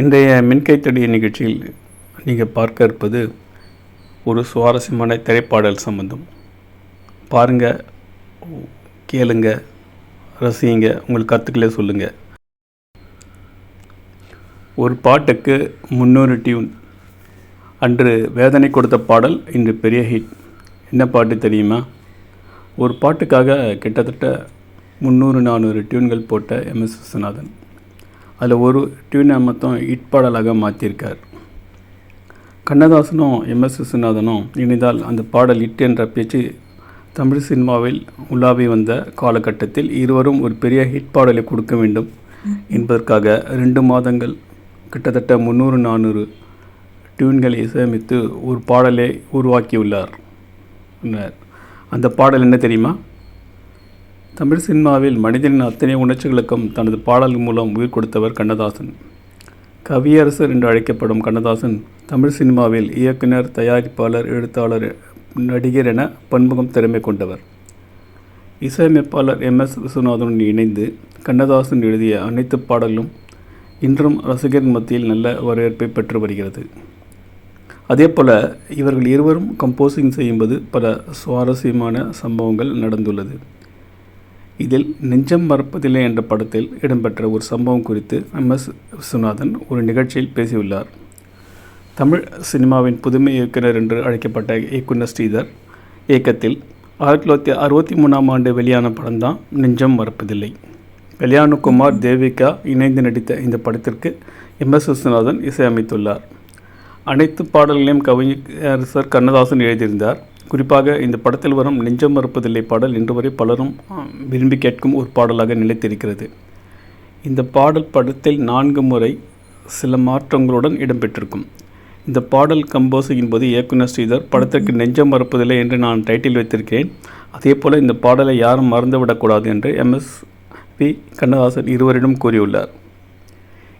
இன்றைய மின்கைத்தடி நிகழ்ச்சியில் நீங்கள் பார்க்க இருப்பது ஒரு சுவாரஸ்யமான திரைப்பாடல் சம்பந்தம். பாருங்கள் கேளுங்க ரசிங்க உங்களுக்கு கற்றுக்கலே சொல்லுங்கள் ஒரு பாட்டுக்கு முன்னூறு டியூன். அன்று வேதனை கொடுத்த பாடல் இன்று பெரிய ஹிட். என்ன பாட்டு தெரியுமா? ஒரு பாட்டுக்காக கிட்டத்தட்ட முந்நூறு நானூறு டியூன்கள் போட்ட எம் எஸ் விஸ்வநாதன். அதில் ஒரு டியூனை மொத்தம் ஹிட் பாடலாக மாற்றியிருக்கார் கண்ணதாசனும் எம்எஸ் விஸ்வநாதனும் இணைந்தால் அந்த பாடல் இட் என்ற பேச்சு தமிழ் சினிமாவில் உலாவி வந்த காலகட்டத்தில் இருவரும் ஒரு பெரிய ஹிட் பாடலை கொடுக்க வேண்டும் என்பதற்காக ரெண்டு மாதங்கள் கிட்டத்தட்ட முந்நூறு நானூறு டியூன்களை இசையமைத்து ஒரு பாடலை உருவாக்கியுள்ளார். அந்த பாடல் என்ன தெரியுமா? தமிழ் சினிமாவில் மனிதனின் அத்தனை உணர்ச்சிகளுக்கும் தனது பாடல் மூலம் உயிர் கொடுத்தவர் கண்ணதாசன். கவியரசர் என்று அழைக்கப்படும் கண்ணதாசன் தமிழ் சினிமாவில் இயக்குனர் தயாரிப்பாளர் எழுத்தாளர் நடிகர் என பன்முகம் திறமை கொண்டவர். இசையமைப்பாளர் எம். எஸ். விஸ்வநாதனுடன் இணைந்து கண்ணதாசன் எழுதிய அனைத்து பாடலும் இன்றும் ரசிகர் மத்தியில் நல்ல வரவேற்பை பெற்று வருகிறது. அதேபோல இவர்கள் இருவரும் கம்போசிங் செய்யும்போது பல சுவாரஸ்யமான சம்பவங்கள் நடந்துள்ளது. இதில் நெஞ்சம் மறப்பதில்லை என்ற படத்தில் இடம்பெற்ற ஒரு சம்பவம் குறித்து எம் எஸ் விஸ்வநாதன் ஒரு நிகழ்ச்சியில் பேசியுள்ளார். தமிழ் சினிமாவின் புதுமை இயக்குனர் என்று அழைக்கப்பட்ட இயக்குனர் ஸ்ரீதர் இயக்கத்தில் ஆயிரத்தி தொள்ளாயிரத்தி அறுபத்தி மூணாம் ஆண்டு வெளியான படம்தான் நெஞ்சம் மறப்பதில்லை. கல்யாணகுமார் தேவிகா இணைந்து நடித்த இந்த படத்திற்கு எம் எஸ் விஸ்வநாதன் இசையமைத்துள்ளார். அனைத்து பாடல்களையும் கவிஞர் கண்ணதாசன் எழுதியிருந்தார். குறிப்பாக இந்த படத்தில் வரும் நெஞ்சம் மறுப்பதில்லை பாடல் இன்று வரை பலரும் விரும்பி கேட்கும் ஒரு பாடலாக நிலைத்திருக்கிறது. இந்த பாடல் படத்தில் நான்கு முறை சில மாற்றங்களுடன் இடம்பெற்றிருக்கும். இந்த பாடல் கம்போசிங்கின் போது இயக்குனர் ஸ்ரீதர் படத்திற்கு நெஞ்சம் மறுப்பதில்லை என்று நான் டைட்டில் வைத்திருக்கிறேன். அதே போல் இந்த பாடலை யாரும் மறந்துவிடக்கூடாது என்று எம்எஸ் பி. கண்ணதாசன் இருவரிடம் கூறியுள்ளார்.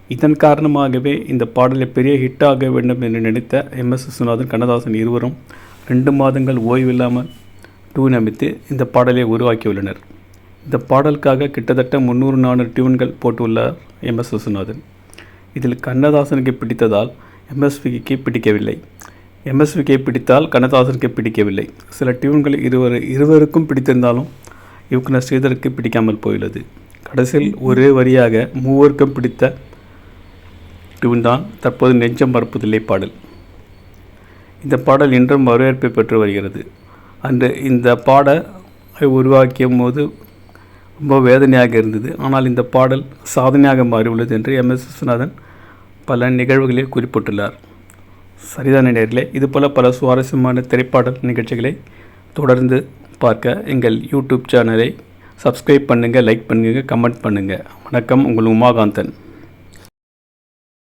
இதன் காரணமாகவே இந்த பாடலை பெரிய ஹிட் ஆக வேண்டும் என்று நினைத்த எம். எஸ். விஸ்வநாதன் கண்ணதாசன் இருவரும் ரெண்டு மாதங்கள் ஓய்வில்லாமல் டியூன் அமைத்து இந்த பாடலை உருவாக்கியுள்ளனர். இந்த பாடலுக்காக கிட்டத்தட்ட முந்நூறு நானூறு டியூன்கள் போட்டுள்ளார் எம் எஸ் விஸ்வநாதன். இதில் கண்ணதாசனுக்கு பிடித்ததால் எம்எஸ்விக்கு பிடிக்கவில்லை. எம்எஸ்விக்கு பிடித்தால் கண்ணதாசனுக்கு பிடிக்கவில்லை. சில டியூன்கள் இருவர் இருவருக்கும் பிடித்திருந்தாலும் இயக்குனர் ஸ்ரீதருக்கு பிடிக்காமல் போயுள்ளது. கடைசியில் ஒரே வரியாக மூவருக்கும் பிடித்த டியூன் தான் தற்போது நெஞ்சம் மறப்பதில்லை பாடல். இந்த பாடல் இன்றும் வரவேற்பை பெற்று வருகிறது. அன்று இந்த பாடலை உருவாக்கியும் போது ரொம்ப வேதனையாக இருந்தது. ஆனால் இந்த பாடல் சாதனையாக மாறியுள்ளது என்று எம். எஸ். விஸ்வநாதன் பல நிகழ்வுகளில் குறிப்பிட்டுள்ளார். சரிதான நேரிலே இதுபோல் பல சுவாரஸ்யமான திரைப்பாடல் நிகழ்ச்சிகளை தொடர்ந்து பார்க்க எங்கள் யூடியூப் சேனலை சப்ஸ்கிரைப் பண்ணுங்கள் லைக் பண்ணுங்கள் கமெண்ட் பண்ணுங்கள் வணக்கம் உங்கள் உமாகாந்தன்.